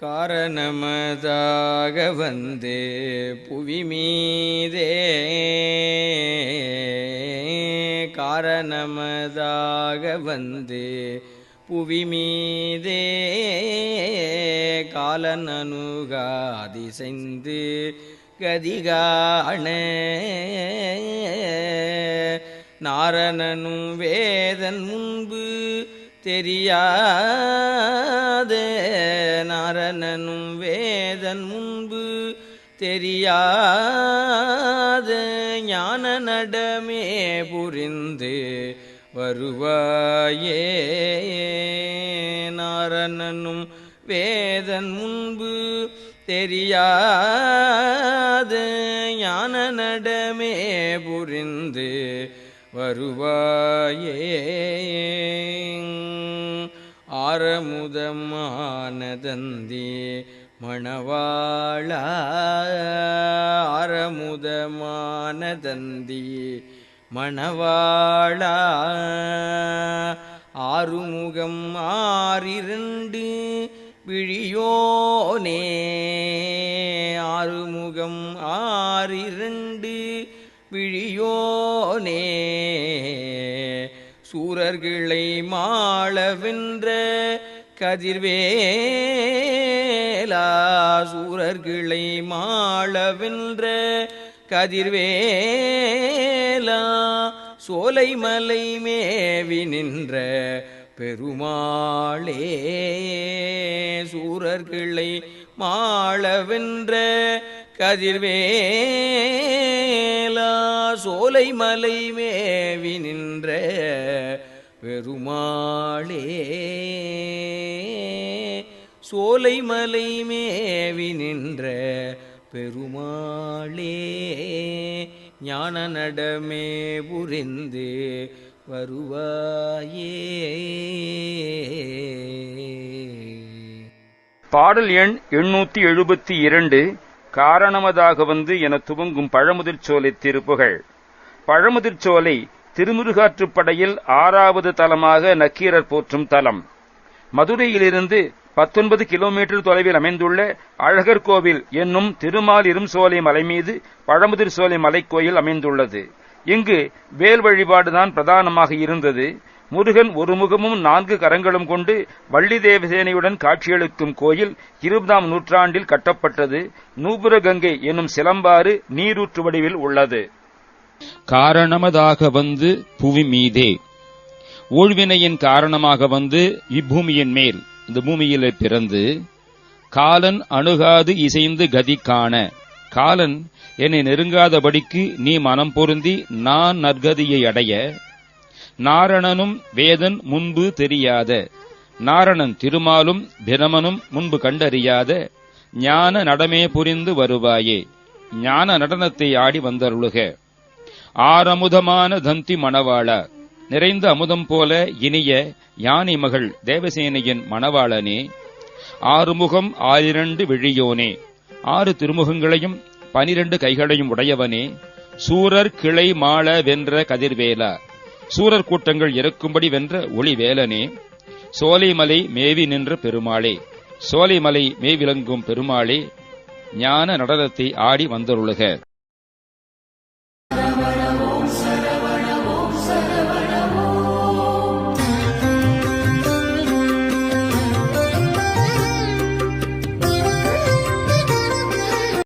காரணமதாக வந்து புவிமீதே. காரணமதாக வந்து புவி மீதே காலன் அணுகாதிசைந்து கதிகாண. நாரணனும் வேதன் முன்பு தெரியாதே. நாரணனும் வேதன் முன்பு தெரியாத. ஞான நடமே புரிந்து வருவாயே. நாரணனும் வேதன் முன்பு தெரியாத. ஞான நடமே புரிந்து வருவாயே ஆரமுதமானதந்தி மணவாள ஆரமுதமானதந்தி மணவாள. ஆறுமுகம் ஆறிரண்டு விழியோனே சூரர்களை மாளவென்ற கதிர்வேலா. சூரர்களை மாளவென்ற கதிர்வேலா. சோலை மலை மேவி நின்ற பெருமாளே. சூரர்களை மாளவென்ற கதிர்வேலா சோலை மலை மேவி நின்ற பெருமாளே. சோலை மலை மேவி நின்ற பெருமாளே. ஞான நடமே புரிந்து வருவாயே. பாடல் எண் எண்ணூத்தி எழுபத்தி இரண்டு. காரணமதாக வந்து என துவங்கும் பழமுதிர்ச்சோலை திருப்புகழ் பழமுதிர்ச்சோலை திருமுருகாற்றுப்படையில் ஆறாவது தலமாக நக்கீரர் போற்றும் தலம். மதுரையிலிருந்து பத்தொன்பது கிலோமீட்டர் தொலைவில் அமைந்துள்ள அழகர் கோவில் என்னும் திருமால் இரும்சோலை மலை மீது பழமுதிர் சோலை மலைக்கோயில் அமைந்துள்ளது. இங்கு வேல் வழிபாடுதான் பிரதானமாக இருந்தது. முருகன் ஒரு முகமும் நான்கு கரங்களும் கொண்டு வள்ளி தேவசேனையுடன் காட்சியளிக்கும் கோயில் இருபதாம் நூற்றாண்டில் கட்டப்பட்டது. நூபுரகங்கை எனும் என்னும் சிலம்பாறு நீரூற்று வடிவில் உள்ளது. காரணமதாக வந்து புவி மீதே. ஊழ்வினையின் காரணமாக வந்து இப்பூமியின் மேல் இந்த பூமியிலே பிறந்து காலன் அணுகாது இசைந்து கதி காண. காலன் என்னை நெருங்காதபடிக்கு நீ மனம் பொருந்தி நான் நற்கதியை அடைய நாரணனும் வேதன் முன்பு தெரியாத. நாரணன் திருமாலும் பிரமனும் முன்பு கண்டறியாத. ஞான நடமே புரிந்து வருவாயே. ஞான நடனத்தை ஆடி வந்தருளுக. ஆரமுதமான தந்தி மணவாளா. நிறைந்த அமுதம் போல இனிய யானை மகள் தேவசேனையின் மணவாளனே. ஆறுமுகம் ஆயிரண்டு விழியோனே. ஆறு திருமுகங்களையும் பனிரண்டு கைகளையும் உடையவனே. சூரர் கிளை மாள வென்ற கதிர்வேலா. சூரர் கூட்டங்கள் இறக்கும்படி வென்ற ஒளிவேலனே. சோலைமலை மேவி நின்ற பெருமாளே. சோலைமலை மேவிளங்கும் பெருமாளே ஞான நடனத்தை ஆடி வந்தருளுக.